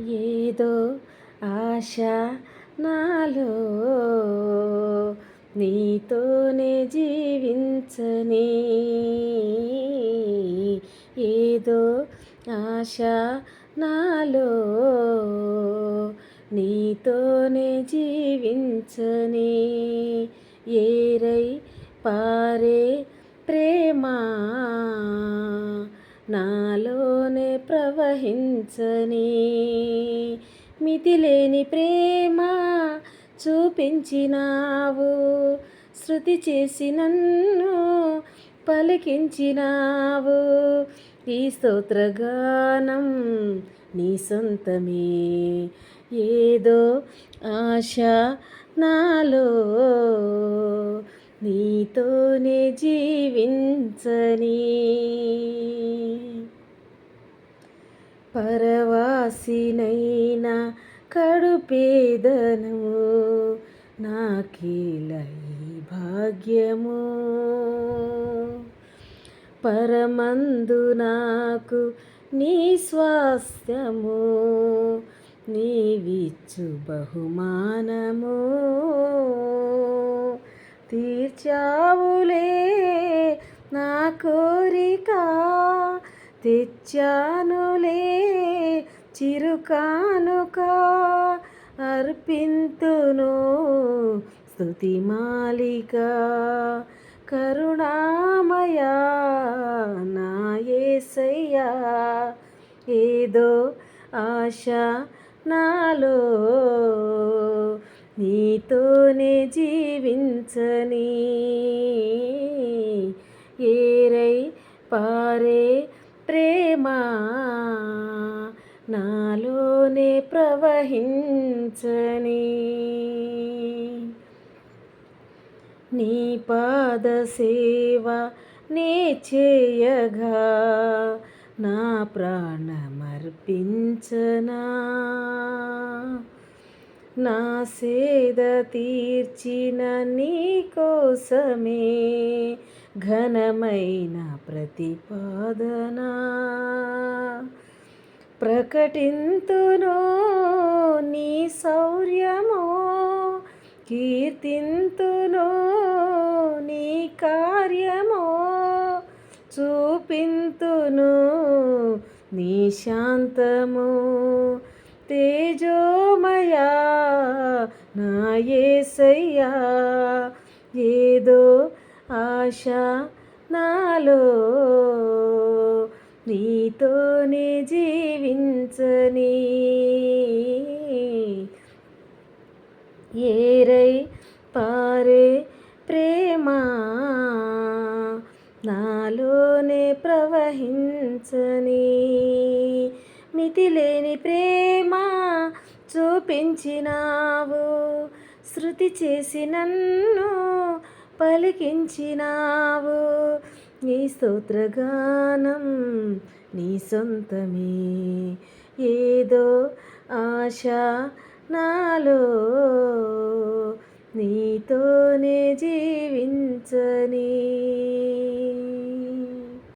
ఏదో ఆశ నాలో నీతోనే జీవించని ఏదో ఆశ నాలో నీతోనే జీవించని ఏరై పారే ప్రేమా నాలోనే ప్రవహించని. మితిలేని ప్రేమ చూపించినావు శృతి చేసి నన్ను పలికించినావు. ఈ స్తోత్రగానం నీ సొంతమే. ఏదో ఆశ నాలో నీతోనే జీవించని. పరవాసినైనా కడుపేదను నాకీలై భాగ్యము. పరమందు నాకు నీ స్వాస్థ్యము నీవిచ్చు బహుమానము. తీర్చావులే నా కోరిక. తెచ్చానులే చిరుకానుక అర్పింతును స్తుతి మాలిక. కరుణామయా నా ఏదో ఆశ నాలో నీతోనే జీవించని ఏరై పారే ప్రేమా నాలోనే ప్రవహించని. నీ పాద సేవ నే చేయగా నా ప్రాణమర్పించనా. నా సేద తీర్చిన నీ కోసమే ఘనమైన ప్రతిపాదన ప్రకటింతును నీ శౌర్యమో కీర్తింతును నీ కార్యమో చూపింతును నీ శాంతము. తేజోమయా నాయేసయ్యా ఏదో ఆశ నాలో నీతోనే జీవించని. ఏరై పారే ప్రేమ నాలోనే ప్రవహించని. మితిలేని ప్రేమ చూపించినావు శృతి చేసి నన్ను పలికించినావు. నీ స్తోత్రగానం నీ సొంతమే. ఏదో ఆశ నాలో నీతోనే జీవించని